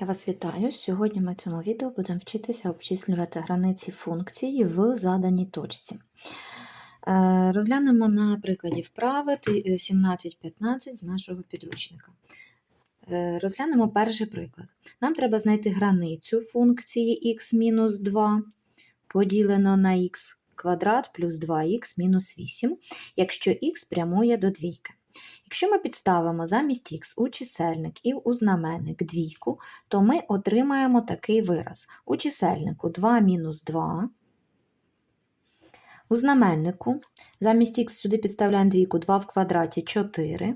Я вас вітаю. Сьогодні ми в цьому відео будемо вчитися обчислювати границі функції в заданій точці. Е, Розглянемо на прикладі вправи ти- е, 17-15 з нашого підручника. Е, Розглянемо перший приклад. Нам треба знайти границю функції х-2 поділено на х квадрат плюс 2х мінус 8, якщо х прямує до двійки. Якщо ми підставимо замість х у чисельник і у знаменник двійку, то ми отримаємо такий вираз. У чисельнику 2 мінус 2. У знаменнику замість х сюди підставляємо двійку 2 в квадраті 4,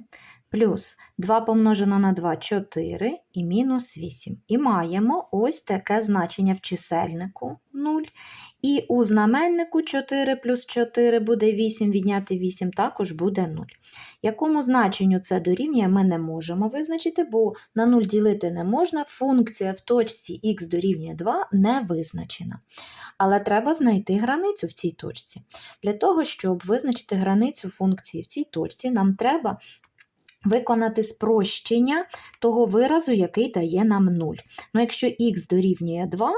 плюс 2 помножено на 2 4 і мінус 8. І маємо ось таке значення в чисельнику 0. І у знаменнику 4 плюс 4 буде 8, відняти 8 також буде 0. Якому значенню це дорівнює, ми не можемо визначити, бо на 0 ділити не можна, функція в точці х дорівнює 2 не визначена. Але треба знайти границю в цій точці. Для того, щоб визначити границю функції в цій точці, нам треба виконати спрощення того виразу, який дає нам 0. Ну, якщо х дорівнює 2,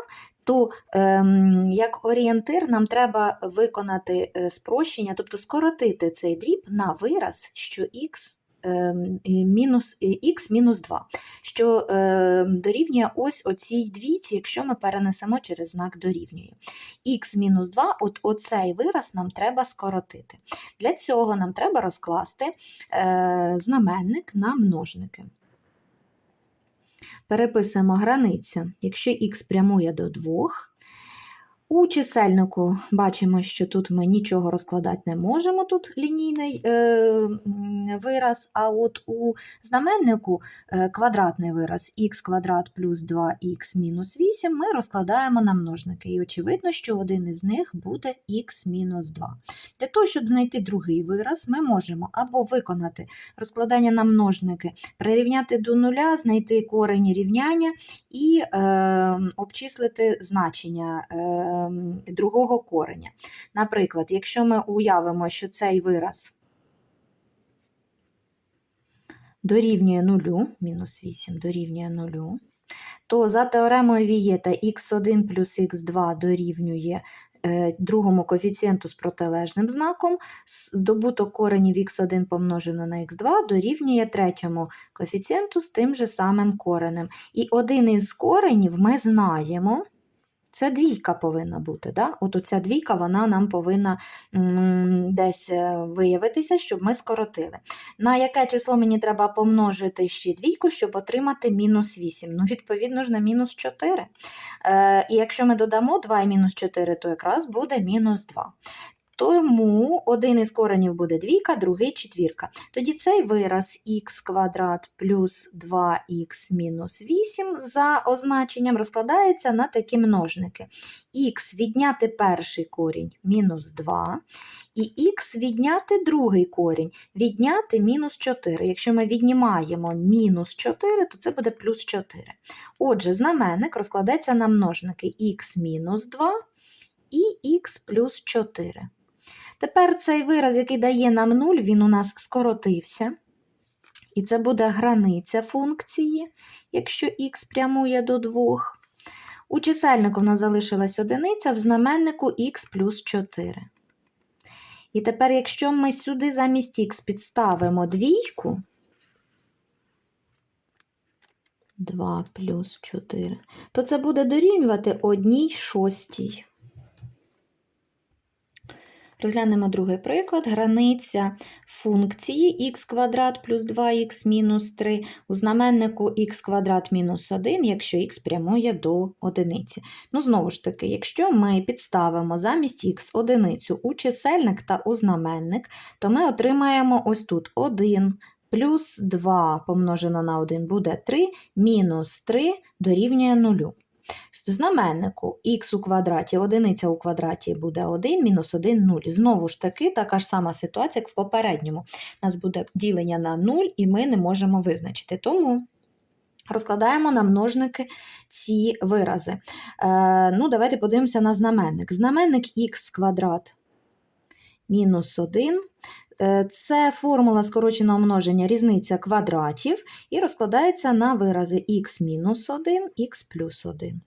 то ем, як орієнтир нам треба виконати е, спрощення, тобто скоротити цей дріб на вираз, що х мінус, і х мінус 2, що ем, дорівнює ось оцій двійці, якщо ми перенесемо через знак дорівнює. х мінус 2, от оцей вираз нам треба скоротити. Для цього нам треба розкласти е, знаменник на множники. Переписуємо границя, якщо х прямує до 2. У чисельнику бачимо, що тут ми нічого розкладати не можемо, тут лінійний е, вираз, а от у знаменнику е, квадратний вираз х квадрат плюс 2х мінус 8 ми розкладаємо на множники. І очевидно, що один із них буде х мінус 2. Для того, щоб знайти другий вираз, ми можемо або виконати розкладання на множники, прирівняти до нуля, знайти корені рівняння і е, обчислити значення е, другого кореня. Наприклад, якщо ми уявимо, що цей вираз дорівнює нулю, мінус 8 дорівнює нулю, то за теоремою Вієта х1 плюс х2 дорівнює е, другому коефіцієнту з протилежним знаком, добуток коренів х1 помножено на х2 дорівнює третьому коефіцієнту з тим же самим коренем. І один із коренів ми знаємо. Це двійка повинна бути. Да? От оця двійка вона нам повинна десь е, виявитися, щоб ми скоротили. На яке число мені треба помножити ще двійку, щоб отримати мінус 8? Ну, відповідно ж, на мінус 4. Е, і якщо ми додамо 2 і мінус 4, то якраз буде мінус 2. Тому один із коренів буде двійка, другий четвірка. Тоді цей вираз х квадрат плюс 2х мінус 8 за означенням розкладається на такі множники. х відняти перший корінь мінус 2, і х відняти другий корінь, відняти мінус 4. Якщо ми віднімаємо мінус 4, то це буде плюс 4. Отже, знаменник розкладається на множники х мінус 2 і х плюс 4. Тепер цей вираз, який дає нам 0, він у нас скоротився. І це буде границя функції, якщо х прямує до 2. У чисельнику в нас залишилась одиниця, в знаменнику х плюс 4. І тепер, якщо ми сюди замість х підставимо двійку, 2 плюс 4, то це буде дорівнювати 1 шостій. Розглянемо другий приклад. Границя функції х квадрат плюс 2х мінус 3 у знаменнику х квадрат мінус 1, якщо х прямує до одиниці. Ну, знову ж таки, якщо ми підставимо замість х одиницю у чисельник та у знаменник, то ми отримаємо ось тут 1 плюс 2 помножено на 1 буде 3, мінус 3 дорівнює 0. В знаменнику х у квадраті, одиниця у квадраті буде 1, мінус 1 0. Знову ж таки, така ж сама ситуація, як в попередньому. У нас буде ділення на 0, і ми не можемо визначити. Тому розкладаємо на множники ці вирази. Е, ну, Давайте подивимося на знаменник. Знаменник х квадрат мінус 1. Е, Це формула скороченого множення різниця квадратів і розкладається на вирази х-1, х плюс 1.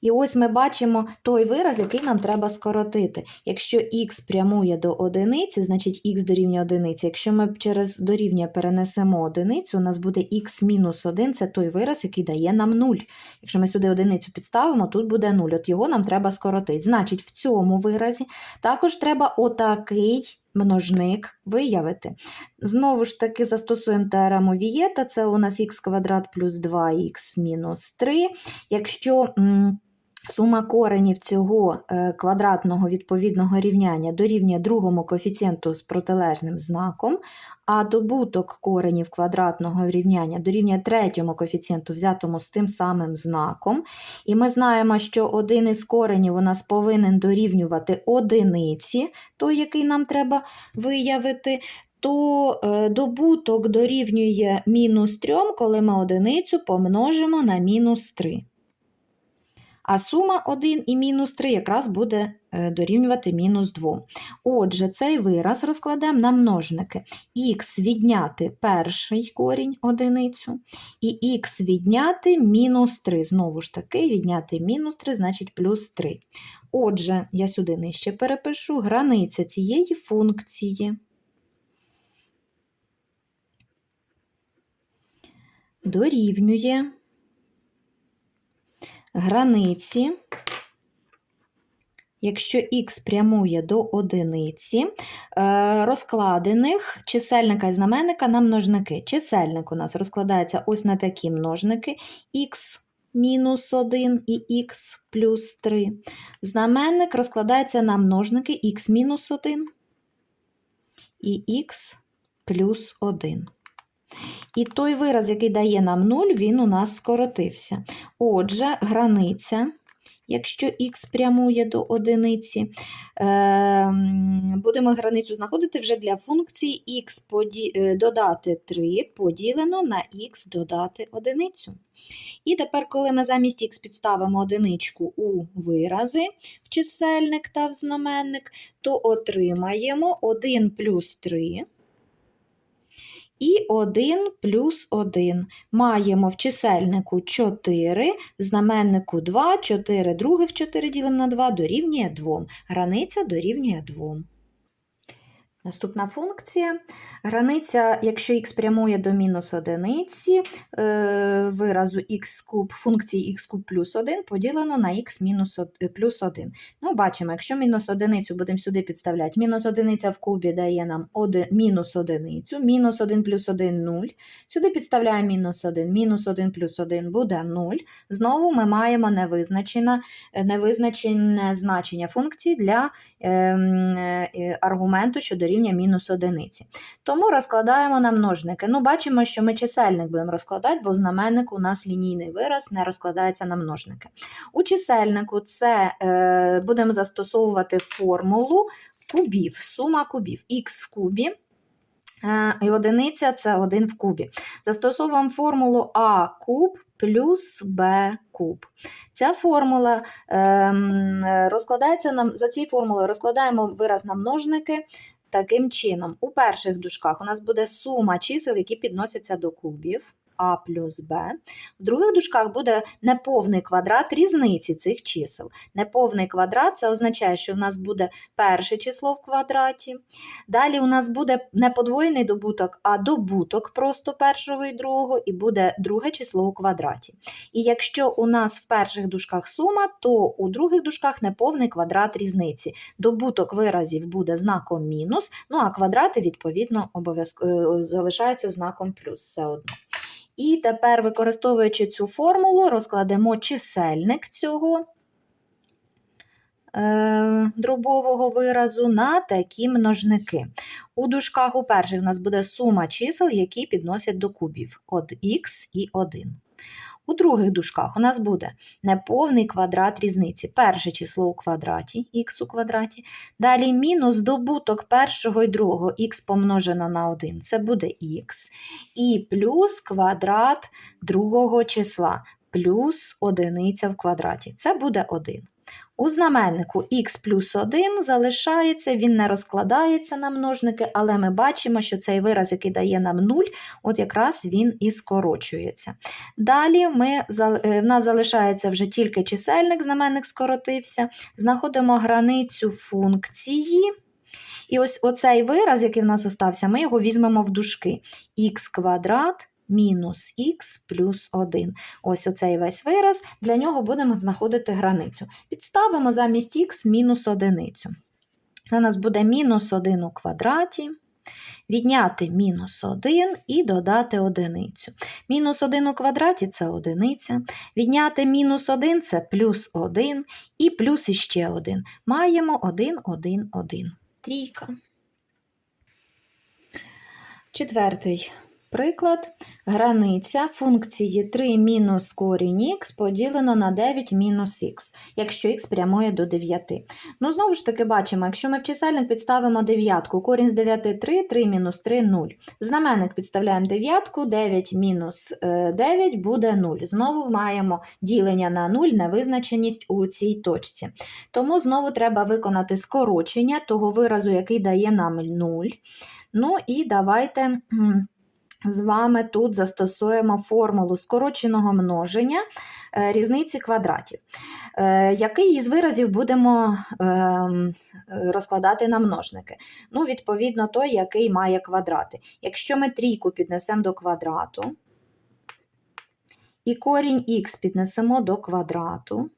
І ось ми бачимо той вираз, який нам треба скоротити. Якщо х прямує до одиниці, значить х дорівнює одиниці. Якщо ми через дорівнює перенесемо одиницю, у нас буде х мінус 1, це той вираз, який дає нам 0. Якщо ми сюди одиницю підставимо, тут буде 0. От його нам треба скоротити. Значить, в цьому виразі також треба отакий множник виявити. Знову ж таки, застосуємо теорему Вієта, це у нас х квадрат плюс 2х мінус 3. Якщо сума коренів цього е, квадратного відповідного рівняння дорівнює другому коефіцієнту з протилежним знаком, а добуток коренів квадратного рівняння дорівнює третьому коефіцієнту, взятому з тим самим знаком, і ми знаємо, що один із коренів у нас повинен дорівнювати одиниці, той, який нам треба виявити, то е, добуток дорівнює мінус 3, коли ми одиницю помножимо на мінус 3. А сума 1 і мінус 3 якраз буде е, дорівнювати мінус 2. Отже, цей вираз розкладемо на множники. х відняти перший корінь одиницю, і х відняти мінус 3. Знову ж таки, відняти мінус 3, значить плюс 3. Отже, я сюди нижче перепишу границя цієї функції. Дорівнює границі, якщо х прямує до одиниці, е, розкладених чисельника і знаменника на множники. Чисельник у нас розкладається ось на такі множники х мінус 1 і х плюс 3. Знаменник розкладається на множники х мінус 1 і х плюс 1. І той вираз, який дає нам 0, він у нас скоротився. Отже, границя, якщо х прямує до одиниці, е, будемо границю знаходити вже для функції х е, додати 3 поділено на х додати одиницю. І тепер, коли ми замість х підставимо одиничку у вирази в чисельник та в знаменник, то отримаємо 1 плюс 3 і 1 плюс 1. Маємо в чисельнику 4, в знаменнику 2, 4 других 4 ділимо на 2 дорівнює 2. Границя дорівнює 2. Наступна функція. Границя, якщо х прямує до мінус одиниці, е, виразу х куб, функції х куб плюс 1 поділено на х мінус е, плюс 1. Ну, бачимо, якщо мінус одиницю будемо сюди підставляти, мінус одиниця в кубі дає нам мінус одиницю, мінус 1 плюс 1 – 0. Сюди підставляємо мінус 1, мінус 1 плюс 1 буде 0. Знову ми маємо невизначене, невизначене значення функції для ем, е, аргументу, що дорівнює мінус одиниці. Тому розкладаємо на множники. Ну, бачимо, що ми чисельник будемо розкладати, бо в знаменнику у нас лінійний вираз не розкладається на множники. У чисельнику це е, будемо застосовувати формулу кубів, сума кубів. х в кубі. е, І одиниця це 1 в кубі. Застосовуємо формулу А куб плюс Б куб. Ця формула ем, розкладається нам за цією формулою розкладаємо вираз на множники таким чином. У перших дужках у нас буде сума чисел, які підносяться до кубів. А плюс Б. В других дужках буде неповний квадрат різниці цих чисел. Неповний квадрат це означає, що в нас буде перше число в квадраті. Далі у нас буде не подвоєний добуток, а добуток просто першого і другого, і буде друге число у квадраті. І якщо у нас в перших дужках сума, то у других дужках неповний квадрат різниці. Добуток виразів буде знаком мінус, ну а квадрати, відповідно, обов'язково залишаються знаком плюс все одно. І тепер, використовуючи цю формулу, розкладемо чисельник цього е, дробового виразу на такі множники. У дужках у перших у нас буде сума чисел, які підносять до кубів от х і 1. У других дужках у нас буде неповний квадрат різниці. Перше число у квадраті, х у квадраті. Далі мінус добуток першого і другого х помножено на 1, це буде х. І плюс квадрат другого числа, плюс одиниця в квадраті. Це буде 1. У знаменнику х плюс 1 залишається, він не розкладається на множники, але ми бачимо, що цей вираз, який дає нам 0, от якраз він і скорочується. Далі ми, е, в нас залишається вже тільки чисельник, знаменник скоротився. Знаходимо границю функції. І ось оцей вираз, який в нас остався, ми його візьмемо в дужки. х квадрат мінус х плюс 1. Ось оцей весь вираз, для нього будемо знаходити границю. Підставимо замість х мінус одиницю. У нас буде мінус 1 у квадраті, відняти мінус 1 і додати одиницю. Мінус 1 у квадраті це одиниця, відняти мінус 1 це плюс 1 і плюс іще 1. Маємо 1, 1, 1. Трійка. Четвертий приклад. Границя функції 3 мінус корінь х поділено на 9 мінус х, якщо х прямує до 9. Ну, знову ж таки, бачимо, якщо ми в чисельник підставимо дев'ятку, корінь з 9 – 3, 3 мінус 3 – 0. Знаменник підставляємо дев'ятку, 9 мінус е, 9 буде 0. Знову маємо ділення на 0, невизначеність у цій точці. Тому знову треба виконати скорочення того виразу, який дає нам 0. Ну і давайте з вами тут застосуємо формулу скороченого множення е, різниці квадратів. Е, Який із виразів будемо ем, розкладати на множники? Ну, відповідно, той, який має квадрати. Якщо ми трійку піднесемо до квадрату, і корінь х піднесемо до квадрату,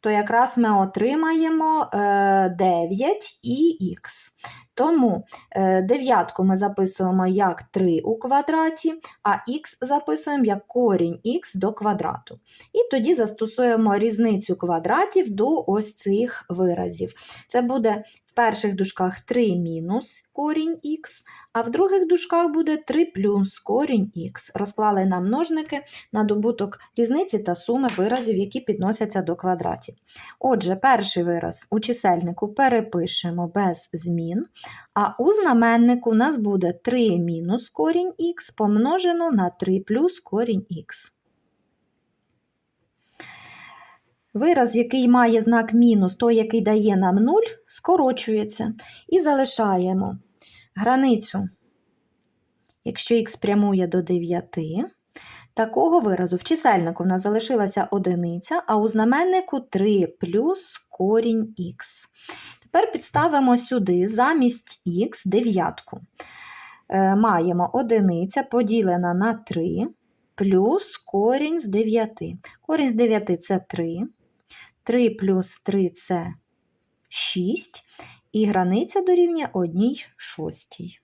то якраз ми отримаємо е, 9 і х. Тому е, дев'ятку ми записуємо як 3 у квадраті, а х записуємо як корінь х до квадрату. І тоді застосуємо різницю квадратів до ось цих виразів. Це буде в перших дужках 3 мінус корінь х, а в других дужках буде 3 плюс корінь х. Розклали на множники на добуток різниці та суми виразів, які підносяться до квадратів. Отже, перший вираз у чисельнику перепишемо без змін, а у знаменнику у нас буде 3 мінус корінь х помножено на 3 плюс корінь х. Вираз, який має знак мінус, той, який дає нам 0, скорочується. І залишаємо границю, якщо х прямує до 9, такого виразу в чисельнику в нас залишилася одиниця, а у знаменнику 3 плюс корінь х. Тепер підставимо сюди замість х дев'ятку. Е, маємо одиниця поділена на 3 плюс корінь з 9. Корінь з 9 це 3. 3 плюс 3 це 6. І границя дорівнює 1 шостій.